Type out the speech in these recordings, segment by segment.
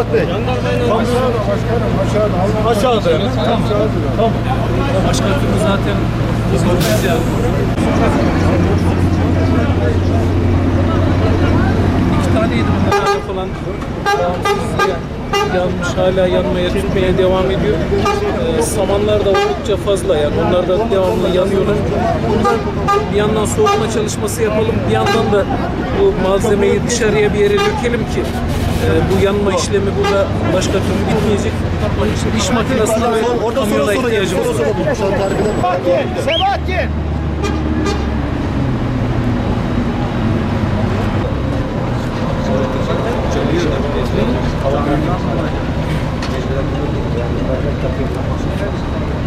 Murat Bey. Aşağıda başkanım aşağıda. Aşağıda yani. Tamam. Tamam. Başka türlü zaten hizmet yani. İki taneydi bunlar falan. Yanmış hala yanmaya tutmaya devam ediyor. Ee, samanlar da oldukça fazla yani. Onlar da devamlı yanıyorlar. Bir yandan soğutma çalışması yapalım. Bir yandan da bu malzemeyi dışarıya bir yere dökelim ki e, bu yanma işlemi burada başka türlü bitmeyecek. İş makinesine ve kamyona ihtiyacımız var. Tarifine. Sebahattin!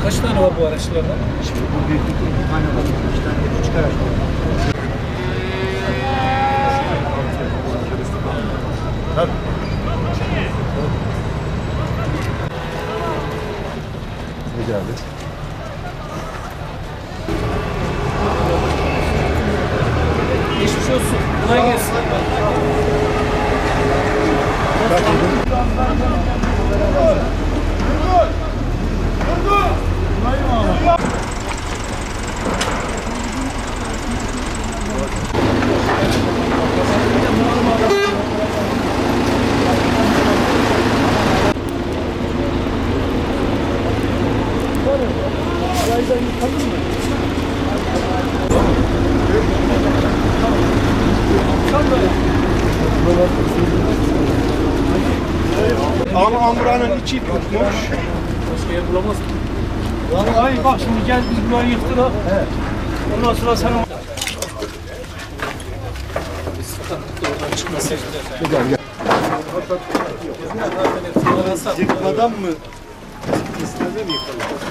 Kaç tane var bu araçlarda? Ne geldi? Geçmiş olsun. Kolay gelsin. Ama amburanın içi tutmuş. Başka yer bulamaz mı? Vallahi bak şimdi gel biz burayı yıktılar. Evet. Ondan sonra sen. Gel gel. Yıkmadan mı? İstedi mi yıkalım?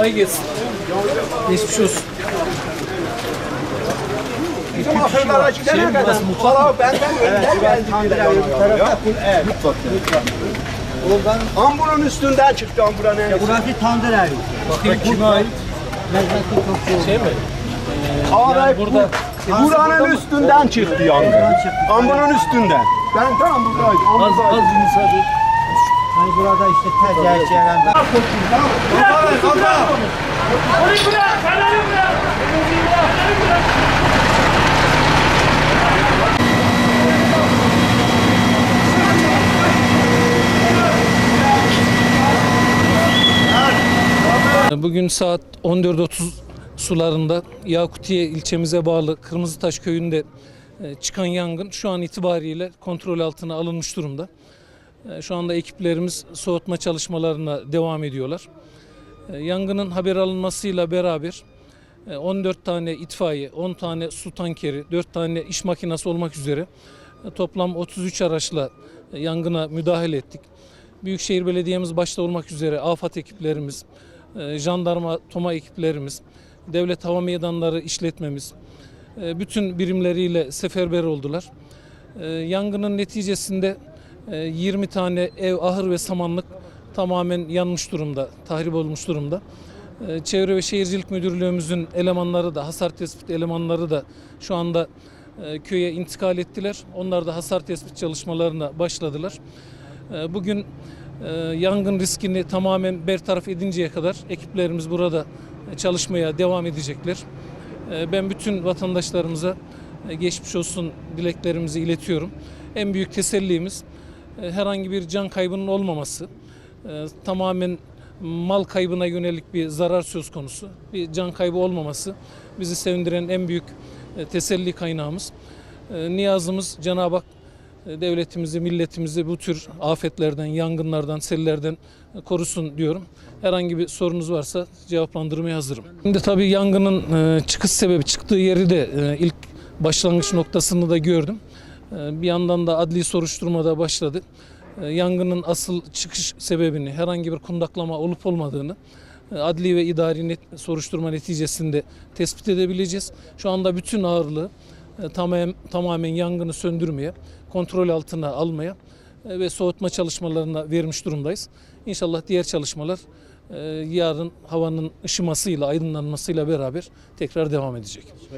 Kolay gelsin. Geçmiş olsun. ahırlara gidene kadar Valla benden önden geldi. Evet. Amburun üstünden çıktı amburanın. Burası tandır evi. Bakayım kime ait? Şey mi? Ağabey burada buranın üstünden çıktı yangın. Amburun üstünden. Ben tam buradaydım. az az müsaade. Hani burada işte tercih çevrende. Bugün saat 14.30 sularında Yakutiye ilçemize bağlı Kırmızıtaş köyünde e, çıkan yangın şu an itibariyle kontrol altına alınmış durumda. E, Şu anda ekiplerimiz soğutma çalışmalarına devam ediyorlar. E, Yangının haber alınmasıyla beraber e, 14 tane itfaiye, 10 tane su tankeri, 4 tane iş makinesi olmak üzere e, toplam 33 araçla e, yangına müdahale ettik. Büyükşehir Belediye'miz başta olmak üzere AFAD ekiplerimiz, e, jandarma, TOMA ekiplerimiz, devlet hava meydanları işletmemiz, e, bütün birimleriyle seferber oldular. E, Yangının neticesinde e, 20 tane ev, ahır ve samanlık tamamen yanmış durumda, tahrip olmuş durumda. E, Çevre ve Şehircilik Müdürlüğümüzün elemanları da, hasar tespit elemanları da şu anda e, köye intikal ettiler. Onlar da hasar tespit çalışmalarına başladılar. E, Bugün e, yangın riskini tamamen bertaraf edinceye kadar ekiplerimiz burada e, çalışmaya devam edecekler. Ben bütün vatandaşlarımıza geçmiş olsun dileklerimizi iletiyorum. En büyük tesellimiz herhangi bir can kaybının olmaması. E, Tamamen mal kaybına yönelik bir zarar söz konusu. Bir can kaybı olmaması bizi sevindiren en büyük e, teselli kaynağımız. E, Niyazımız Cenab-ı Hak e, devletimizi, milletimizi bu tür afetlerden, yangınlardan, sellerden e, korusun diyorum. Herhangi bir sorunuz varsa cevaplandırmaya hazırım. Şimdi tabii yangının e, çıkış sebebi, çıktığı yeri de e, ilk başlangıç noktasını da gördüm. E, Bir yandan da adli soruşturmada başladı. E, Yangının asıl çıkış sebebini, herhangi bir kundaklama olup olmadığını e, adli ve idari net, soruşturma neticesinde tespit edebileceğiz. Şu anda bütün ağırlığı e, tamamen, tamamen yangını söndürmeye, kontrol altına almaya e, ve soğutma çalışmalarına vermiş durumdayız. İnşallah diğer çalışmalar yarın havanın ışımasıyla, aydınlanmasıyla beraber tekrar devam edecek.